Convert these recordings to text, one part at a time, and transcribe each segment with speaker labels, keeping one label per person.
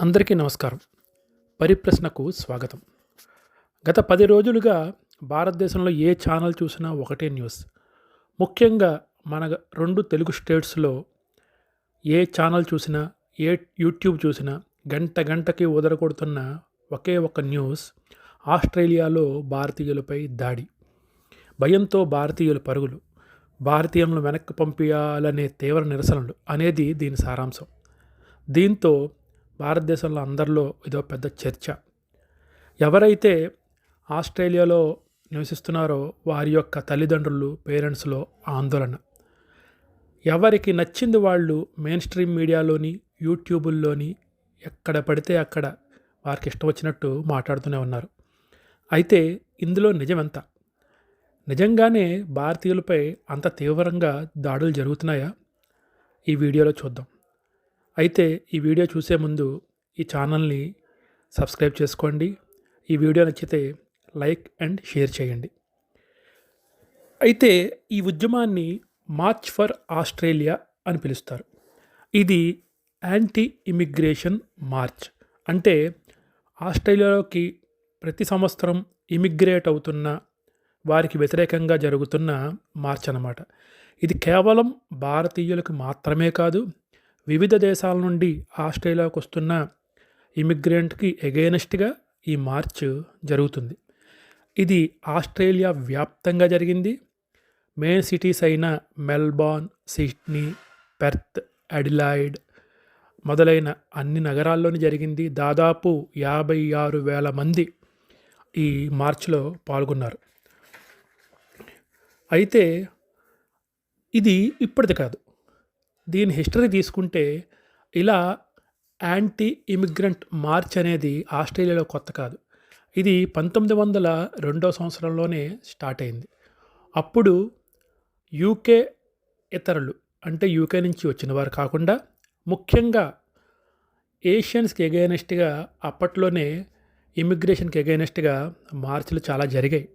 Speaker 1: అందరికీ నమస్కారం. పరిప్రశ్నకు స్వాగతం. గత పది రోజులుగా భారతదేశంలో ఏ ఛానల్ చూసినా ఒకటే న్యూస్. ముఖ్యంగా మన రెండు తెలుగు స్టేట్స్లో ఏ ఛానల్ చూసినా ఏ యూట్యూబ్ చూసినా గంట గంటకి ఉదరకొడుతున్న ఒకే ఒక న్యూస్ ఆస్ట్రేలియాలో భారతీయులపై దాడి. భయంతో భారతీయుల పరుగులు భారతీయులను వెనక్కి పంపించాలనే తీవ్ర నిరసనలు అనేది దీని సారాంశం. దీంతో భారతదేశంలో అందరిలో ఇదో పెద్ద చర్చ. ఎవరైతే ఆస్ట్రేలియాలో నివసిస్తున్నారో వారి యొక్క తల్లిదండ్రులు పేరెంట్స్లో ఆందోళన. ఎవరికి నచ్చింది వాళ్ళు మెయిన్ స్ట్రీమ్ మీడియాలోని యూట్యూబుల్లోని ఎక్కడ పడితే అక్కడ వారికి ఇష్టం వచ్చినట్టు మాట్లాడుతూనే ఉన్నారు. అయితే ఇందులో నిజమెంత? నిజంగానే భారతీయులపై అంత తీవ్రంగా దాడులు జరుగుతున్నాయా? ఈ వీడియోలో చూద్దాం. అయితే ఈ వీడియో చూసే ముందు ఈ ఛానల్ని సబ్స్క్రైబ్ చేసుకోండి. ఈ వీడియో నచ్చితే లైక్ అండ్ షేర్ చేయండి. అయితే ఈ ఉద్యమాన్ని మార్చ్ ఫర్ ఆస్ట్రేలియా అని పిలుస్తారు. ఇది యాంటీ ఇమిగ్రేషన్ మార్చ్. అంటే ఆస్ట్రేలియాలోకి ప్రతి సంవత్సరం ఇమిగ్రేట్ అవుతున్న వారికి వ్యతిరేకంగా జరుగుతున్న మార్చ్ అన్నమాట ఇది కేవలం భారతీయులకు మాత్రమే కాదు వివిధ దేశాల నుండి ఆస్ట్రేలియాకు వస్తున్న ఇమిగ్రెంట్కి ఎగైనెస్ట్గా ఈ మార్చ్ జరుగుతుంది. ఇది ఆస్ట్రేలియా వ్యాప్తంగా జరిగింది. మెయిన్ సిటీస్ అయిన మెల్బోర్న్ సిడ్నీ పెర్త్ అడిలాయిడ్ మొదలైన అన్ని నగరాల్లోని జరిగింది. దాదాపు యాభై ఆరు వేల మంది ఈ మార్చ్లో పాల్గొన్నారు. అయితే ఇది ఇప్పటిది కాదు. దీని హిస్టరీ తీసుకుంటే ఇలా యాంటీ ఇమిగ్రెంట్ మార్చ్ అనేది ఆస్ట్రేలియాలో కొత్త కాదు. ఇది పంతొమ్మిది వందల రెండో సంవత్సరంలోనే స్టార్ట్ అయింది. అప్పుడు యూకే ఇతరులు అంటే యూకే నుంచి వచ్చిన వారు కాకుండా ముఖ్యంగా ఏషియన్స్కి ఎగైనెస్ట్గా అప్పట్లోనే ఇమిగ్రేషన్కి ఎగైనెస్ట్గా మార్చులు చాలా జరిగాయి.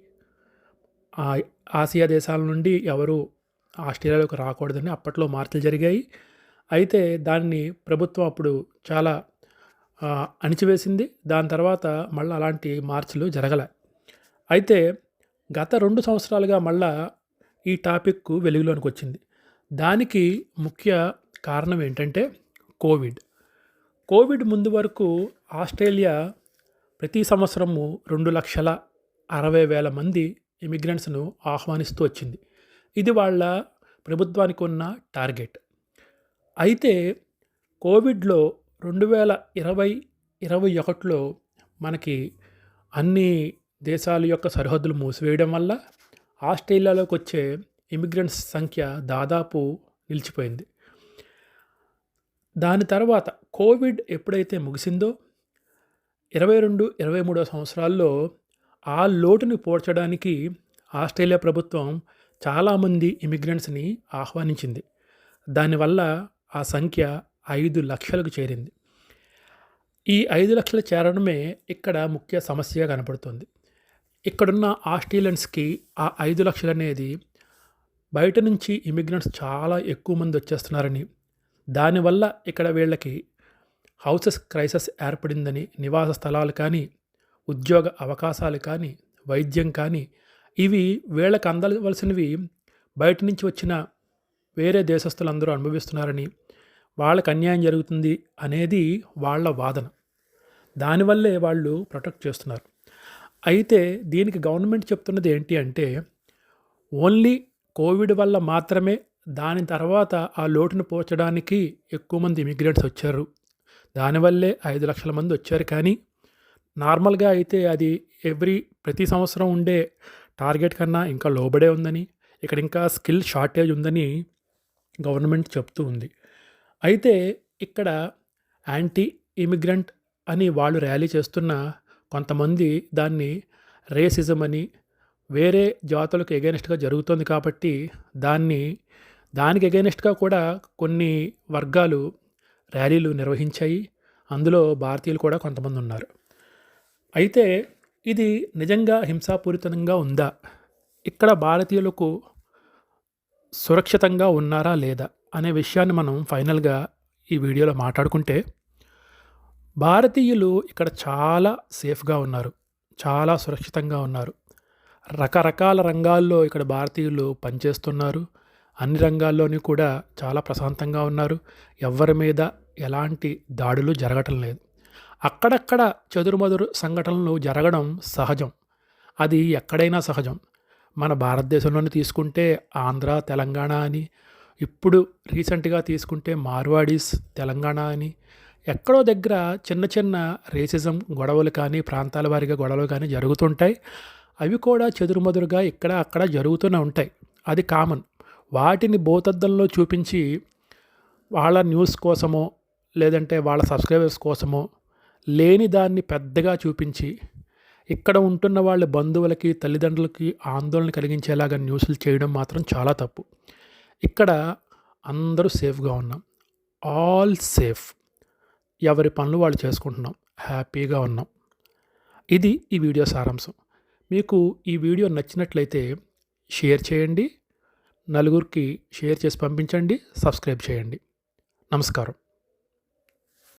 Speaker 1: ఆసియా దేశాల నుండి ఎవరు ఆస్ట్రేలియాలోకి రాకూడదని అప్పట్లో మార్పులు జరిగాయి. అయితే దాన్ని ప్రభుత్వం అప్పుడు చాలా అణిచివేసింది. దాని తర్వాత మళ్ళీ అలాంటి మార్పులు జరగలే. అయితే గత రెండు సంవత్సరాలుగా మళ్ళా ఈ టాపిక్ వెలుగులోనికి వచ్చింది. దానికి ముఖ్య కారణం ఏంటంటే కోవిడ్. కోవిడ్ ముందు వరకు ఆస్ట్రేలియా ప్రతి సంవత్సరము రెండు లక్షల అరవై వేల మంది ఇమిగ్రెంట్స్ను ఆహ్వానిస్తూ వచ్చింది. ఇది వాళ్ళ ప్రభుత్వానికి ఉన్న టార్గెట్. అయితే కోవిడ్లో రెండు వేల ఇరవై ఇరవై ఒకటిలో మనకి అన్ని దేశాల యొక్క సరిహద్దులు మూసివేయడం వల్ల ఆస్ట్రేలియాలోకి వచ్చే ఇమిగ్రెంట్స్ సంఖ్య దాదాపు నిలిచిపోయింది. దాని తర్వాత కోవిడ్ ఎప్పుడైతే ముగిసిందో ఇరవై రెండు ఇరవై మూడో సంవత్సరాల్లో ఆ లోటుని పోడ్చడానికి ఆస్ట్రేలియా ప్రభుత్వం చాలామంది ఇమిగ్రెంట్స్ని ఆహ్వానించింది. దానివల్ల ఆ సంఖ్య ఐదు లక్షలకు చేరింది. ఈ ఐదు లక్షలు చేరడమే ఇక్కడ ముఖ్య సమస్యగా కనపడుతుంది. ఇక్కడున్న ఆస్ట్రేలియన్స్కి ఆ ఐదు లక్షలు అనేది బయట నుంచి ఇమిగ్రెంట్స్ చాలా ఎక్కువ మంది వచ్చేస్తున్నారని దానివల్ల ఇక్కడ వీళ్ళకి హౌసెస్ క్రైసిస్ ఏర్పడిందని నివాస స్థలాలు కానీ ఉద్యోగ అవకాశాలు కానీ వైద్యం కానీ ఇవి వీళ్ళకి అందవలసినవి బయట నుంచి వచ్చిన వేరే దేశస్తులందరూ అనుభవిస్తున్నారని వాళ్ళకి అన్యాయం జరుగుతుంది అనేది వాళ్ళ వాదన. దానివల్లే వాళ్ళు ప్రొటెక్ట్ చేస్తున్నారు. అయితే దీనికి గవర్నమెంట్ చెప్తున్నది ఏంటి అంటే ఓన్లీ కోవిడ్ వల్ల మాత్రమే దాని తర్వాత ఆ లోటును పోర్చడానికి ఎక్కువ మంది ఇమిగ్రెంట్స్ వచ్చారు. దానివల్లే ఐదు లక్షల మంది వచ్చారు కానీ నార్మల్గా అయితే అది ఎవ్రీ ప్రతి సంవత్సరం ఉండే టార్గెట్ కన్నా ఇంకా లోబడే ఉందని ఇక్కడ ఇంకా స్కిల్ షార్టేజ్ ఉందని గవర్నమెంట్ చెప్తూ ఉంది. అయితే ఇక్కడ యాంటీ ఇమిగ్రెంట్ అని వాళ్ళు ర్యాలీ చేస్తున్న కొంతమంది దాన్ని రేసిజం అని వేరే జాతులకు ఎగైనెస్ట్గా జరుగుతుంది కాబట్టి దాన్ని దానికి ఎగైనెస్ట్గా కూడా కొన్ని వర్గాలు ర్యాలీలు నిర్వహించాయి. అందులో భారతీయులు కూడా కొంతమంది ఉన్నారు. అయితే ఇది నిజంగా హింసాపూరితంగా ఉందా ఇక్కడ భారతీయులకు సురక్షితంగా ఉన్నారా లేదా అనే విషయాన్ని మనం ఫైనల్గా ఈ వీడియోలో మాట్లాడుకుంటే భారతీయులు ఇక్కడ చాలా సేఫ్‌గా ఉన్నారు. చాలా సురక్షితంగా ఉన్నారు. రకరకాల రంగాల్లో ఇక్కడ భారతీయులు పనిచేస్తున్నారు. అన్ని రంగాల్లోని కూడా చాలా ప్రశాంతంగా ఉన్నారు. ఎవ్వరి మీద ఎలాంటి దాడులు జరగటం లేదు. అక్కడక్కడ చెదురుమదురు సంఘటనలు జరగడం సహజం. అది ఎక్కడైనా సహజం. మన భారతదేశంలోనే తీసుకుంటే ఆంధ్ర, తెలంగాణ అని, ఇప్పుడు రీసెంట్‌గా తీసుకుంటే మార్వాడీస్ తెలంగాణ అని, ఎక్కడో దగ్గర చిన్న చిన్న రేసిజం గొడవలు కానీ, ప్రాంతాల వారిగా గొడవలు కానీ జరుగుతుంటాయి. అవి కూడా చెదురుమదురుగా ఇక్కడ, అక్కడ జరుగుతూనే ఉంటాయి. అది కామన్. వాటిని భూతద్దంలో చూపించి వాళ్ళ న్యూస్ కోసమో, లేదంటే వాళ్ళ సబ్‌స్క్రైబర్స్ కోసమో, లేని దాన్ని పెద్దగా చూపించి, ఇక్కడ ఉంటున్న వాళ్ళ బంధువులకి, తల్లిదండ్రులకి ఆందోళన కలిగించేలాగా న్యూస్‌లు చేయడం మాత్రం చాలా తప్పు. ఇక్కడ అందరూ సేఫ్‌గా ఉన్నాం. All safe. ఎవరి పనులు వాళ్ళు చేసుకుంటున్నాం. హ్యాపీగా ఉన్నాం. ఇది ఈ వీడియో సారాంశం. మీకు ఈ వీడియో నచ్చినట్లయితే షేర్ చేయండి. నలుగురికి షేర్ చేసి పంపించండి. సబ్‌స్క్రైబ్ చేయండి. నమస్కారం.